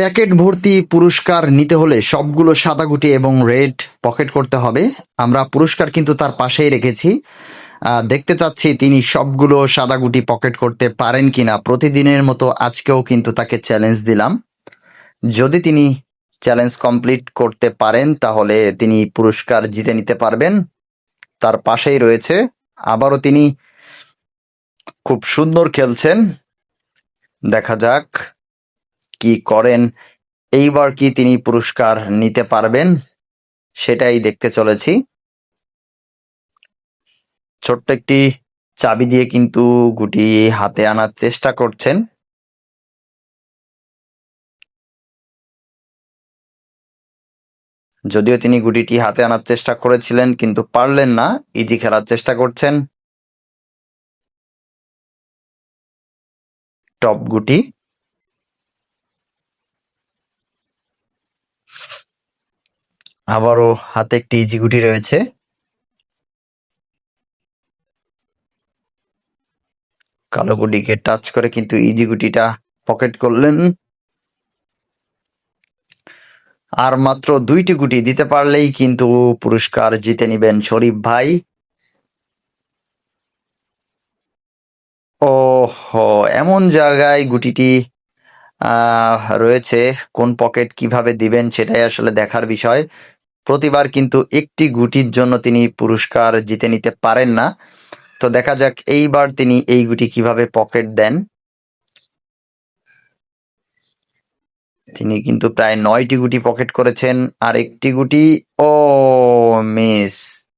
Packet ভর্তি পুরস্কার নিতে হলে সবগুলো সাদা গুটি এবং রেড পকেট করতে হবে। আমরা পুরস্কার কিন্তু তার পাশেই রেখেছি। দেখতে চাচ্ছি তিনি সবগুলো সাদা গুটি পকেট করতে পারেন কিনা। প্রতিদিনের মতো আজকেও কিন্তু তাকে চ্যালেঞ্জ দিলাম। যদি তিনি চ্যালেঞ্জ কমপ্লিট করতে পারেন, তাহলে তিনি পুরস্কার জিতে নিতে পারবেন। তার পাশেই রয়েছে। আবারও তিনি খুব সুন্দর খেলছেন। দেখা যাক। কি করেন, এইবার কি তিনি পুরস্কার নিতে পারবেন, সেটাই দেখতে চলেছি। ছোট্ট একটি চাবি দিয়ে কিন্তু গুটি হাতে আনার চেষ্টা করছেন। যদিও তিনি গুটিটি হাতে আনার চেষ্টা করেছিলেন, কিন্তু পারলেন না, ইজি খেলার চেষ্টা করছেন। টপ গুটি। আবারও হাতে একটি ইজি গুটি রয়েছে। কালো গুটিকে টাচ করে কিন্তু ইজি গুটিটা পকেট করলেন। আর মাত্র দুইটি গুটি দিতে পারলেই কিন্তু পুরস্কার জিতে নিবেন শরীফ ভাই। ও এমন জায়গায় গুটিটি রয়েছে, কোন পকেট কীভাবে দিবেন সেটাই আসলে দেখার বিষয়। প্রতিবার কিন্তু একটি গুটির জন্য তিনি পুরস্কার জিতে নিতে পারেন না। তো দেখা যাক এইবার তিনি এই গুটি কীভাবে পকেট দেন। তিনি কিন্তু প্রায় নয়টি গুটি পকেট করেছেন। আর একটি গুটি, ও, মিস।